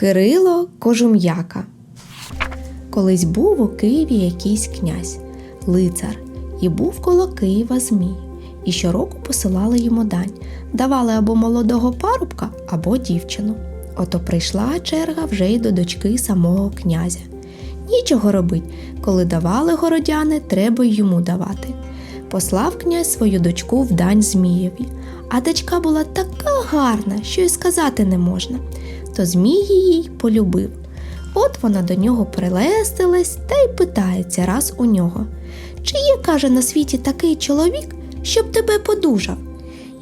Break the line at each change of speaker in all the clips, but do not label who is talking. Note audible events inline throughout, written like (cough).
Кирило Кожум'яка. Колись був у Києві якийсь князь, лицар, і був коло Києва Змій. І щороку посилали йому дань, давали або молодого парубка, або дівчину. Ото прийшла черга вже й до дочки самого князя. Нічого робить, коли давали городяни, треба й йому давати. Послав князь свою дочку в дань Змієві, а дочка була така гарна, що й сказати не можна. То Змій її полюбив. От вона до нього прилестилась та й питається раз у нього. Чи є, каже, на світі такий чоловік, щоб тебе подужав?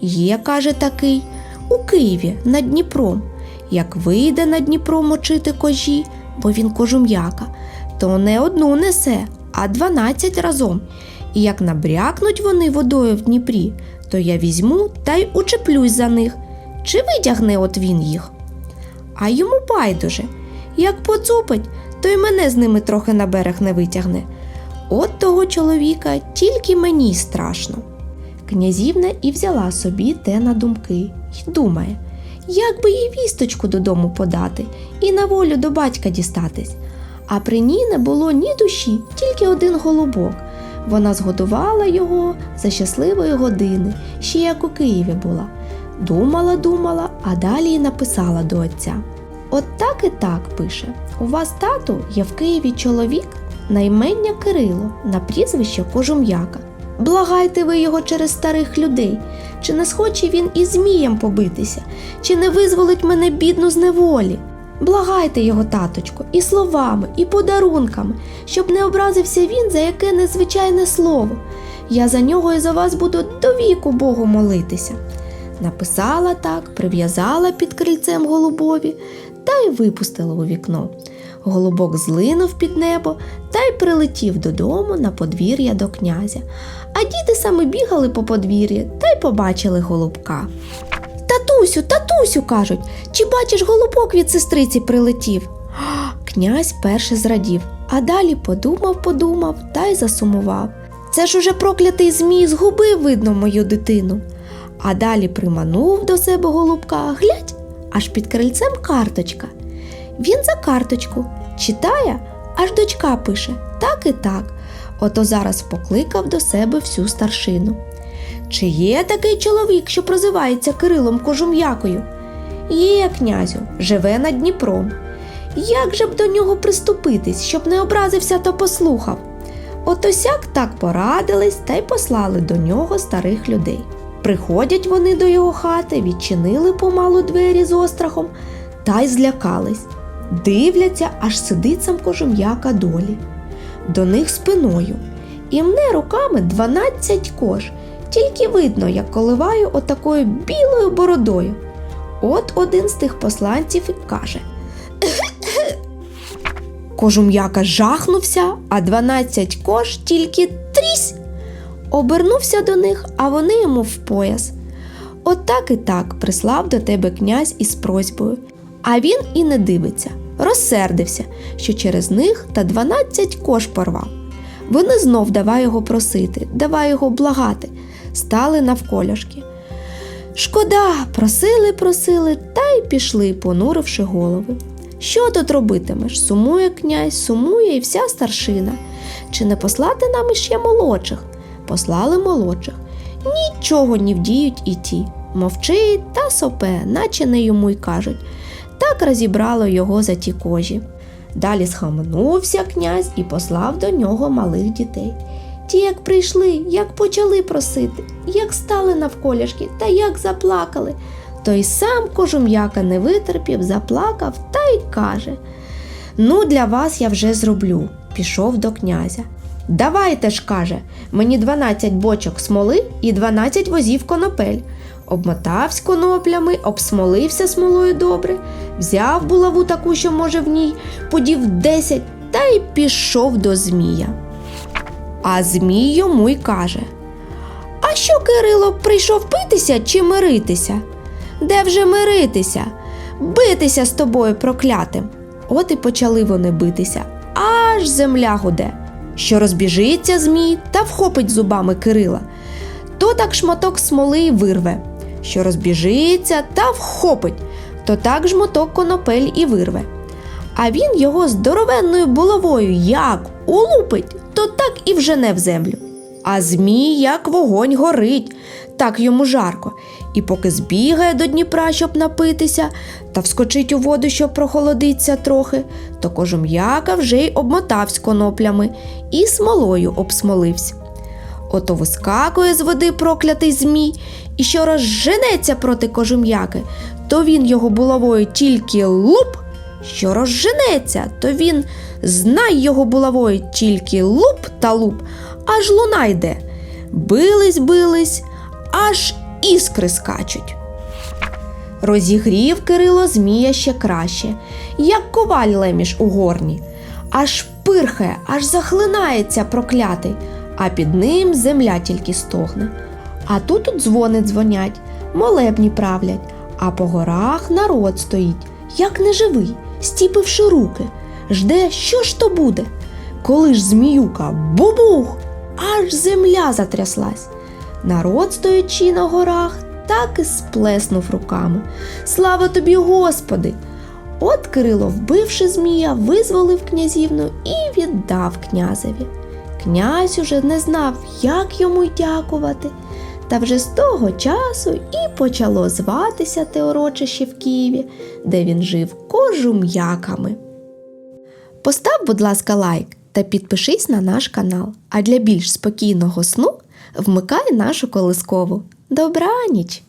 Є, каже, такий, у Києві над Дніпром. Як вийде на Дніпро мочити кожі, бо він кожум'яка, то не одну несе, а дванадцять разом. І як набрякнуть вони водою в Дніпрі, то я візьму та й учеплюсь за них. Чи витягне от він їх? А йому байдуже. Як поцупить, то й мене з ними трохи на берег не витягне. От того чоловіка тільки мені страшно. Князівна і взяла собі те на думки й думає, як би їй вісточку додому подати і на волю до батька дістатись. А при ній не було ні душі, тільки один голубок. Вона згодувала його за щасливої години, ще як у Києві була. Думала, думала, а далі й написала до отця. От так і так пише: У вас, тату, є в Києві чоловік на імення Кирило, на прізвище Кожум'яка. Благайте ви його через старих людей, чи не схоче він із Змієм побитися, чи не визволить мене бідну з неволі. Благайте його, таточко, і словами, і подарунками, щоб не образився він за яке незвичайне слово. Я за нього і за вас буду до віку Богу молитися. Написала так, прив'язала під крильцем голубові та й випустила у вікно. Голубок злинув під небо та й прилетів додому на подвір'я до князя. А діти саме бігали по подвір'ї та й побачили голубка. Татусю, татусю, кажуть, чи бачиш голубок від сестриці прилетів? (gasps) Князь перше зрадів, а далі подумав, подумав та й засумував. Це ж уже проклятий змій згубив, видно, мою дитину. А далі приманув до себе голубка, глядь, аж під крильцем карточка. Він за карточку читає, аж дочка пише так і так. Ото зараз покликав до себе всю старшину. Чи є такий чоловік, що прозивається Кирилом Кожум'якою? Є, князю, живе над Дніпром. Як же б до нього приступитись, щоб не образився, то послухав. Ото сяк так порадились та й послали до нього старих людей. Приходять вони до його хати, відчинили помалу двері з острахом та й злякались. Дивляться, аж сидить сам кожум'яка долі. До них спиною. І мне руками дванадцять кож, тільки видно, як коливаю отакою білою бородою. От один з тих посланців каже. Кожум'яка жахнувся, а дванадцять кож тільки трісь. Обернувся до них, а вони йому в пояс. От так і так прислав до тебе князь із просьбою. А він і не дивиться, розсердився, що через них та дванадцять кож порвав. Вони знов давай його просити, давай його благати, стали навколішки. Шкода, просили, просили та й пішли, понуривши голови. Що тут робитимеш? Сумує князь, сумує і вся старшина. Чи не послати нам іще молодших? Послали молодших. Нічого не вдіють і ті. Мовчить та сопе, наче не йому й кажуть. Так розібрало його за ті кожі. Далі схаменувся князь і послав до нього малих дітей. Ті, як прийшли, як почали просити, як стали навколішки та як заплакали. Той сам кожум'яка не витерпів, заплакав та й каже: Ну, для вас я вже зроблю. Пішов до князя. Давайте ж, каже, мені 12 бочок смоли і 12 возів конопель. Обмотавсь коноплями, обсмолився смолою добре, взяв булаву таку, що може в ній, подів 10 та й пішов до Змія. А Змій йому й каже: А що, Кирило, прийшов битися чи миритися? Де вже миритися? Битися з тобою проклятим. От і почали вони битися, аж земля гуде, що розбіжиться Змій та вхопить зубами Кирила. То так шматок смоли й вирве, що розбіжиться та вхопить, то так жмоток конопель і вирве. А він його здоровенною булавою як улупить, то так і вжене в землю. А змій, як вогонь горить, так йому жарко. І поки збігає до Дніпра, щоб напитися, та вскочить у воду, щоб прохолодиться трохи, то кожум'яка вже й обмотавсь коноплями і смолою обсмолився. Ото вискакує з води проклятий змій і що розженеться проти кожум'яки, то він його булавою тільки луп, що розженеться, то він знай його булавою тільки луп та луп, аж луна йде. Бились, бились, аж іскри скачуть. Розігрів Кирило Змія ще краще, як коваль леміш у горні. Аж пирхає, аж захлинається проклятий, а під ним земля тільки стогне. А тут дзвони дзвонять, молебні правлять, а по горах народ стоїть, як неживий, стіпивши руки. Жде, що ж то буде. Коли ж зміюка бубух, аж земля затряслась. Народ, стоячи на горах, так і сплеснув руками. Слава тобі, Господи! От Кирило, вбивши змія, визволив князівну і віддав князеві. Князь уже не знав, як йому й дякувати. Та вже з того часу і почало зватися те урочище в Києві, де він жив кожум'яками. Постав, будь ласка, лайк та підпишись на наш канал. А для більш спокійного сну вмикай нашу колискову. Добраніч!